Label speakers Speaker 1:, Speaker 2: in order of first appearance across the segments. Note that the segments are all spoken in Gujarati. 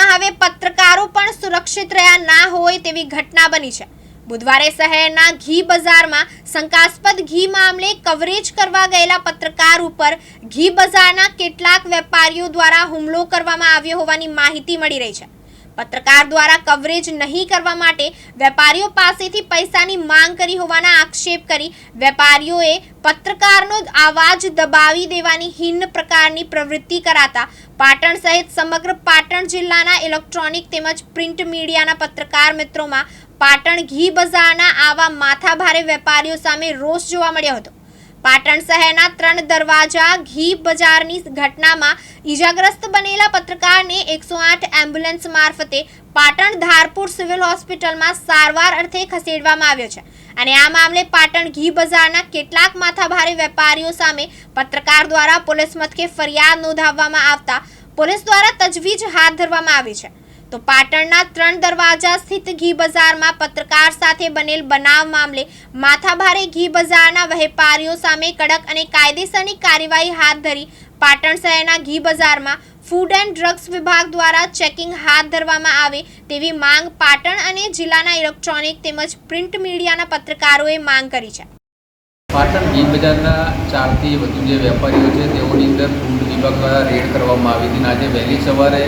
Speaker 1: જેમાં હવે પત્રકારો પણ સુરક્ષિત રહ્યા ના હોય તેવી ઘટના બની છે. બુધવારે શહેરના ઘી બજારમાં શંકાસ્પદ ઘી મામલે કવરેજ કરવા ગયેલા પત્રકાર ઉપર ઘી બજારના કેટલાક વેપારીઓ દ્વારા હુમલો કરવામાં આવ્યો હોવાની માહિતી મળી રહી છે. પત્રકાર દ્વારા કવરેજ નહીં કરવા માટે વેપારીઓ પાસેથી પૈસાની માંગ કરી હોવાના આક્ષેપ કરી વેપારીઓએ પત્રકારનો આવાજ દબાવી દેવાની હિન્ન પ્રકારની પ્રવૃત્તિ કરાતા પાટણ સહિત સમગ્ર પાટણ જિલ્લાના ઇલેક્ટ્રોનિક તેમજ પ્રિન્ટ મીડિયાના પત્રકાર મિત્રોમાં પાટણ ઘી બજારના આવા માથાભારે વેપારીઓ સામે રોષ જોવા મળ્યો હતો. પાટણ શહેરના ત્રણ દરવાજા, ઘી બજારની ઘટનામાં ઈજાગ્રસ્ત બનેલા પત્રકારને એકસો આઠ એમ્બ્યુલન્સ મારફતે પાટણ ધારપુર સિવિલ હોસ્પિટલમાં સારવાર અર્થે ખસેડવામાં આવ્યો છે. અને આ મામલે પાટણ ઘી બજારના કેટલાક માથાભારે વેપારીઓ સામે પત્રકાર દ્વારા પોલીસ મથકે ફરિયાદ નોંધાવવામાં આવતા પોલીસ દ્વારા તજવીજ હાથ ધરવામાં આવી છે. તો પાટણના ત્રણ દરવાજા સ્થિત ઘી બજારમાં પત્રકાર સાથે બનેલ બનાવ મામલે માથાભારે ઘી બજારના વેપારીઓ સામે કડક અને કાયદેસરની કાર્યવાહી હાથ ધરી પાટણ શહેરના ઘી બજારમાં ફૂડ એન્ડ ડ્રગ્સ વિભાગ દ્વારા ચેકિંગ હાથ ધરવામાં આવે તેવી માંગ પાટણ અને જિલ્લાના ઇલેક્ટ્રોનિક તેમજ પ્રિન્ટ મીડિયાના પત્રકારોએ માંગ કરી છે.
Speaker 2: પાટણ ઘી બજારના ચારથી વધુ જે વેપારીઓ છે, તેઓની અંદર ફૂડ વિભાગ દ્વારા રેડ કરવામાં આવી હતી આજે વહેલી સવારે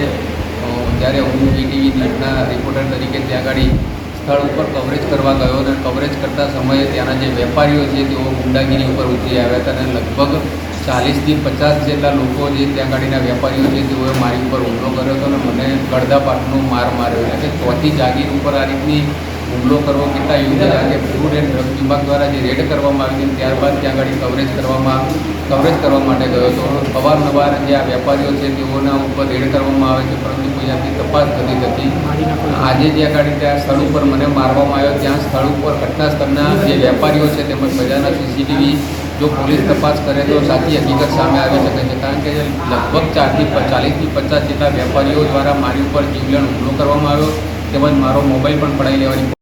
Speaker 2: અ, જ્યારે હું ઈટીવી ન્યૂઝના રિપોર્ટર તરીકે ત્યાં આગળ સ્થળ ઉપર કવરેજ કરવા ગયો અને કવરેજ કરતા સમયે ત્યાંના જે વેપારીઓ છે તેઓ ગુંડાગીરી ઉપર ઉતરી આવ્યા હતા અને લગભગ ચાલીસથી પચાસ જેટલા લોકો જે ત્યાં ગાડીના વેપારીઓ છે તેઓએ મારી ઉપર હુમલો કર્યો હતો અને મને ગળદા પાટનો માર માર્યો. એટલે કે ચોથી જાગીર ઉપર આ રીતની હુમલો કરવો કેટલા યોગ્ય છે? કે ફૂડ એન્ડ ડ્રગ વિભાગ દ્વારા જે રેડ કરવામાં આવી હતી ત્યારબાદ ત્યાં આગળ કવરેજ કરવામાં કવરેજ કરવા માટે ગયો હતો. અવારનવાર જે આ વેપારીઓ છે તેઓના ઉપર રેડ કરવામાં આવે છે, પરંતુ કોઈ જાતની તપાસ થતી નથી. આજે જે આગળ ત્યાં સ્થળ ઉપર મને મારવામાં આવ્યો, ત્યાં સ્થળ ઉપર ઘટના સ્થળના જે વેપારીઓ છે તેમજ બજારના સીસીટીવી જો પોલીસ તપાસ કરે તો સાચી હકીકત સામે આવી શકે છે. કારણ કે લગભગ ચારથી ચાલીસથી પચાસ જેટલા વેપારીઓ દ્વારા મારી ઉપર જીવલેણ હુમલો કરવામાં આવ્યો, તેમજ મારો મોબાઈલ પણ પડાવી લેવાની